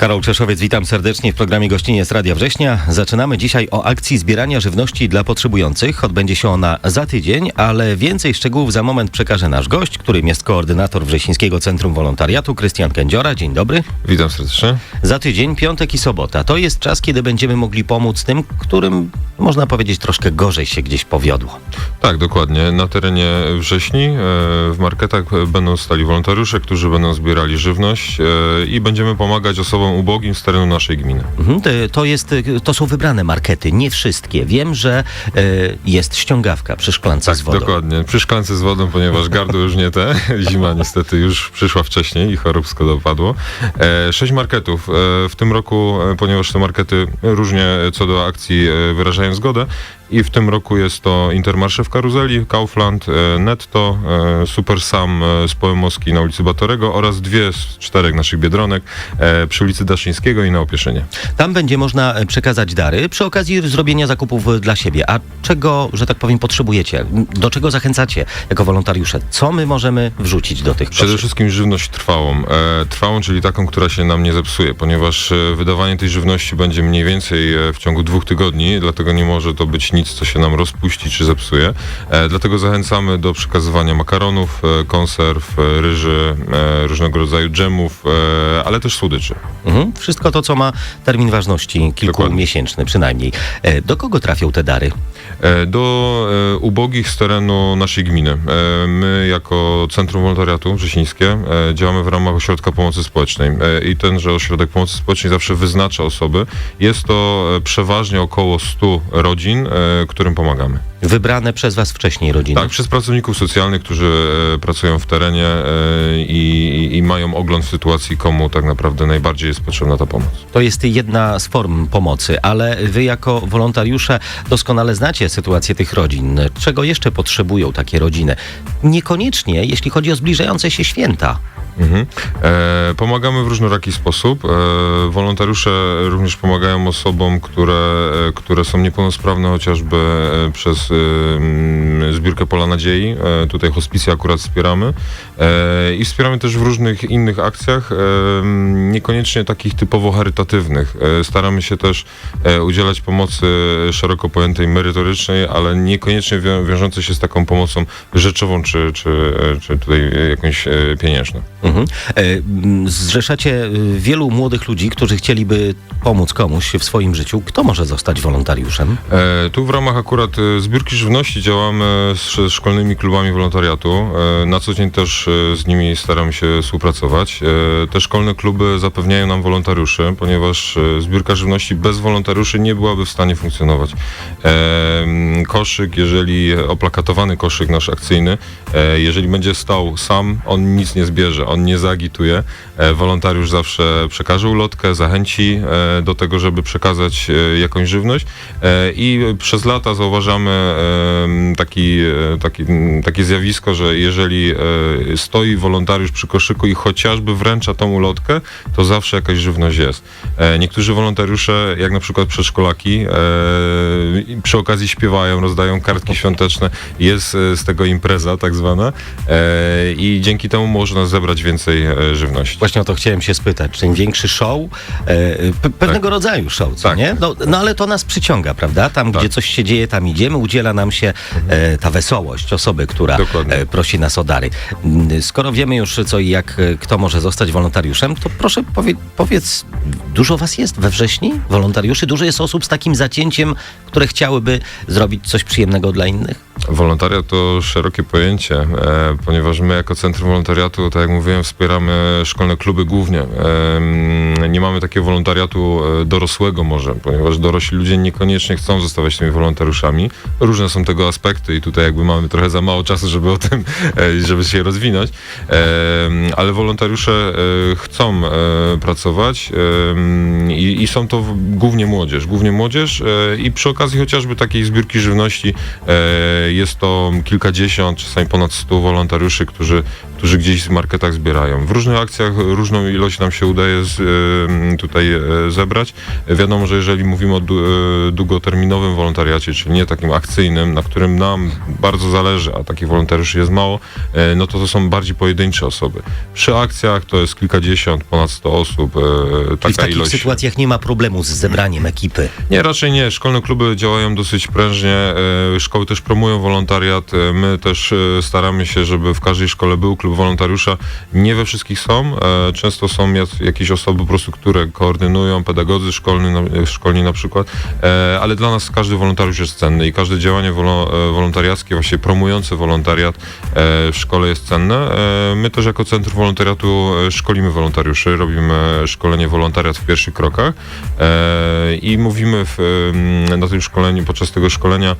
Karol Czeszowiec, witam serdecznie w programie Gościniec Radia Września. Zaczynamy dzisiaj o akcji zbierania żywności dla potrzebujących. Odbędzie się ona za tydzień, ale więcej szczegółów za moment przekaże nasz gość, którym jest koordynator Wrzesińskiego Centrum Wolontariatu, Krystian Kędziora. Dzień dobry. Witam serdecznie. Za tydzień, piątek i sobota. To jest czas, kiedy będziemy mogli pomóc tym, którym, można powiedzieć, troszkę gorzej się gdzieś powiodło. Tak, dokładnie. Na terenie wrześni e, w marketach będą stali wolontariusze, którzy będą zbierali żywność e, i będziemy pomagać osobom ubogim z terenu naszej gminy. Mhm, to- jest, to są wybrane markety, nie wszystkie. Wiem, że e, jest ściągawka przy szklance z wodą. Tak, Dokładnie. Przy szklance z wodą, ponieważ gardło już nie te. Zima niestety już przyszła wcześniej i choróbsko dopadło. E, sześć marketów e, w tym roku, e, ponieważ te markety różnie co do akcji e, wyrażają zgodę. I w tym roku jest to Intermarsze w Karuzeli, Kaufland, e, Netto, e, Super Sam e, z Poemoski na ulicy Batorego oraz dwie z czterech naszych Biedronek przy ulicy Daszyńskiego i na Opieszynie. Tam będzie można przekazać dary przy okazji zrobienia zakupów dla siebie. A czego, że tak powiem, potrzebujecie? Do czego zachęcacie jako wolontariusze? Co my możemy wrzucić do tych Przede wszystkim żywność trwałą. Trwałą, czyli taką, która się nam nie zepsuje, ponieważ wydawanie tej żywności będzie mniej więcej w ciągu dwóch tygodni, dlatego nie może to być nic, co się nam rozpuści czy zepsuje. E, dlatego zachęcamy do przekazywania makaronów, e, konserw, e, ryży, różnego rodzaju dżemów, ale też słodyczy. Mhm. Wszystko to, co ma termin ważności kilkumiesięczny przynajmniej. Do kogo trafią te dary? Do ubogich z terenu naszej gminy. My jako Centrum Wolontariatu Wrzesińskie działamy w ramach Ośrodka Pomocy Społecznej i tenże Ośrodek Pomocy Społecznej zawsze wyznacza osoby. Jest to przeważnie około 100 rodzin, którym pomagamy. Wybrane przez was wcześniej rodziny. Tak, przez pracowników socjalnych, którzy e, pracują w terenie e, i, i mają ogląd sytuacji, komu tak naprawdę najbardziej jest potrzebna ta pomoc. To jest jedna z form pomocy, ale wy jako wolontariusze doskonale znacie sytuację tych rodzin. Czego jeszcze potrzebują takie rodziny? Niekoniecznie, jeśli chodzi o zbliżające się święta. Mhm. E, pomagamy w różnoraki sposób. E, wolontariusze również pomagają osobom, które, e, które są niepełnosprawne chociażby przez zbiórkę Pola Nadziei. E, tutaj hospicje akurat wspieramy. E, I wspieramy też w różnych innych akcjach, e, niekoniecznie takich typowo charytatywnych. Staramy się też udzielać pomocy szeroko pojętej merytorycznej, ale niekoniecznie wią- wiążącej się z taką pomocą rzeczową czy, czy, czy tutaj jakąś pieniężną. Mhm. Zrzeszacie wielu młodych ludzi, którzy chcieliby pomóc komuś w swoim życiu. Kto może zostać wolontariuszem? Tu w ramach akurat e, zbiórki żywności działamy z, szkolnymi klubami wolontariatu. E, na co dzień też e, z nimi staramy się współpracować. E, te szkolne kluby zapewniają nam wolontariuszy, ponieważ zbiórka żywności bez wolontariuszy nie byłaby w stanie funkcjonować. Koszyk, jeżeli oplakatowany koszyk nasz akcyjny, jeżeli będzie stał sam, on nic nie zbierze, on nie zaagituje. E, wolontariusz zawsze przekaże ulotkę, zachęci do tego, żeby przekazać jakąś żywność i przez lata zauważamy taki, e, taki, m, takie zjawisko, że jeżeli e, stoi wolontariusz przy koszyku i chociażby wręcza tą ulotkę, to zawsze jakaś żywność jest. E, Niektórzy wolontariusze, jak na przykład przedszkolaki, przy okazji śpiewają, rozdają kartki świąteczne, jest z tego impreza tak zwana i dzięki temu można zebrać więcej żywności. Właśnie o to chciałem się spytać. Czy im większy show, pe- pewnego rodzaju show, co Tak. nie? No, no ale to nas przyciąga, prawda? Tam, gdzie coś się dzieje, tam idziemy, udziela nam się e, ta wesołość osoby, która e, prosi nas o dary. Mm, Skoro wiemy już co i jak, e, kto może zostać wolontariuszem, to proszę powie, powiedz, dużo was jest we wrześni, wolontariuszy? Dużo jest osób z takim zacięciem, które chciałyby zrobić coś przyjemnego dla innych? Wolontariat to szerokie pojęcie, e, ponieważ my jako Centrum Wolontariatu, tak jak mówiłem, wspieramy szkolne kluby głównie. E, mm, nie mamy takiego wolontariatu e, dorosłego może, ponieważ dorośli ludzie niekoniecznie chcą zostawać tymi wolontariuszami. Różne są tego aspekty i tutaj jakby mamy trochę za mało czasu, żeby o tym, e, żeby się rozwinąć, e, ale wolontariusze e, chcą pracować mm, i, i są to głównie młodzież, głównie młodzież e, i przy okazji chociażby takiej zbiórki żywności e, jest to kilkadziesiąt, czasami ponad stu wolontariuszy, którzy, którzy gdzieś w marketach zbierają. W różnych akcjach różną ilość nam się udaje z, tutaj e, zebrać. Wiadomo, że jeżeli mówimy o długoterminowym wolontariacie, czyli nie takim akcyjnym, na którym nam bardzo zależy, a takich wolontariuszy jest mało, no to to są bardziej pojedyncze osoby. Przy akcjach to jest kilkadziesiąt, ponad 100 osób, taka w takich ilość. sytuacjach nie ma problemu z zebraniem ekipy. Nie, raczej nie. Szkolne kluby działają dosyć prężnie. e, Szkoły też promują wolontariat. E, My też e, staramy się, żeby w każdej szkole był klub wolontariusza. Nie we wszystkich są. Często są jakieś osoby po prostu, które koordynują, pedagodzy szkolni, na- szkolni na przykład. Ale dla nas każdy wolontariusz jest cenny i każde działanie wolo- wolontariackie, właśnie promujące wolontariat w szkole jest cenne. My też jako Centrum Wolontariatu szkolimy wolontariuszy, robimy szkolenie wolontariat w pierwszych krokach e, i mówimy w, na tym szkoleniu, podczas tego szkolenia,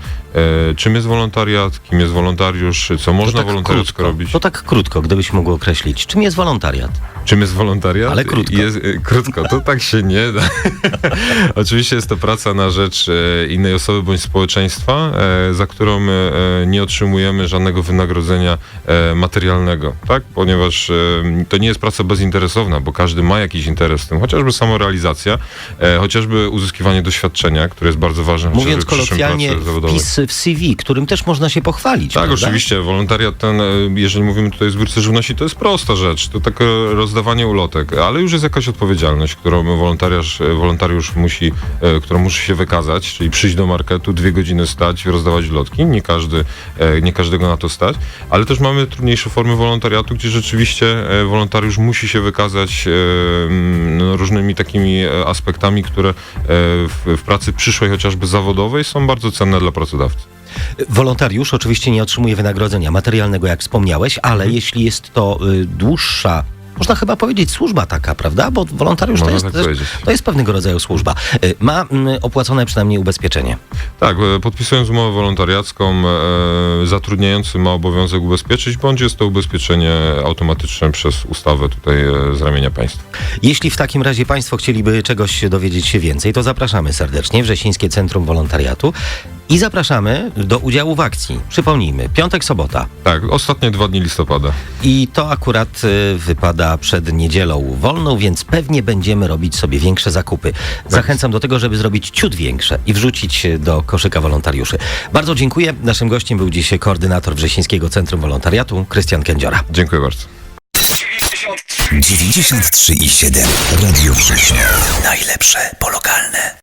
e, czym jest wolontariat, kim jest wolontariusz, co można tak wolontariacko krótko, robić. To tak krótko, gdybyś mógł określić. Czym jest wolontariat? Czym jest wolontariat? Ale krótko. Jest, e, krótko, to tak się nie da. Oczywiście jest to praca na rzecz innej osoby bądź społeczeństwa, za którą nie otrzymujemy żadnego wynagrodzenia materialnego, tak? Ponieważ to nie jest praca bezinteresowna, bo każdy ma jakiś interes w tym, chociażby samorealizacja, e, chociażby uzyskiwanie doświadczenia, które jest bardzo ważne Mówiąc kolokwialnie, wpis w CV, którym też można się pochwalić. Tak, prawda? oczywiście. Wolontariat ten, e, jeżeli mówimy tutaj o zbiórce żywności, to jest prosta rzecz. To takie rozdawanie ulotek, ale już jest jakaś odpowiedzialność, którą wolontariusz, e, wolontariusz musi, e, którą musi się wykazać, czyli przyjść do marketu, dwie godziny stać rozdawać ulotki. Nie, każdy, e, nie każdego na to stać, ale też mamy trudniejsze formy wolontariatu, gdzie rzeczywiście e, wolontariusz musi się wykazać e, no, różnymi takimi e, aspektami, które e, w, w pracy przyszłej, chociażby zawodowej, są bardzo cenne dla pracodawcy. Wolontariusz oczywiście nie otrzymuje wynagrodzenia materialnego, jak wspomniałeś, ale Mhm. jeśli jest to y, dłuższa, można chyba powiedzieć służba taka, prawda? Bo wolontariusz to jest, tak to jest pewnego rodzaju służba. Y, ma mm, opłacone przynajmniej ubezpieczenie. Tak, e, podpisując umowę wolontariacką, e, zatrudniający ma obowiązek ubezpieczyć, bądź jest to ubezpieczenie automatyczne przez ustawę tutaj e, z ramienia państwa. Jeśli w takim razie Państwo chcieliby czegoś dowiedzieć się więcej, to zapraszamy serdecznie Wrzesińskie Centrum Wolontariatu i zapraszamy do udziału w akcji. Przypomnijmy, piątek, sobota. Tak, ostatnie dwa dni listopada. I to akurat y, wypada przed niedzielą wolną, więc pewnie będziemy robić sobie większe zakupy. Zachęcam do tego, żeby zrobić ciut większe i wrzucić do koszyka wolontariuszy. Bardzo dziękuję. Naszym gościem był dzisiaj koordynator Wrzesińskiego Centrum Wolontariatu, Krystian Kędziora. Dziękuję bardzo. 93,7 Radio Września. Najlepsze po lokalne.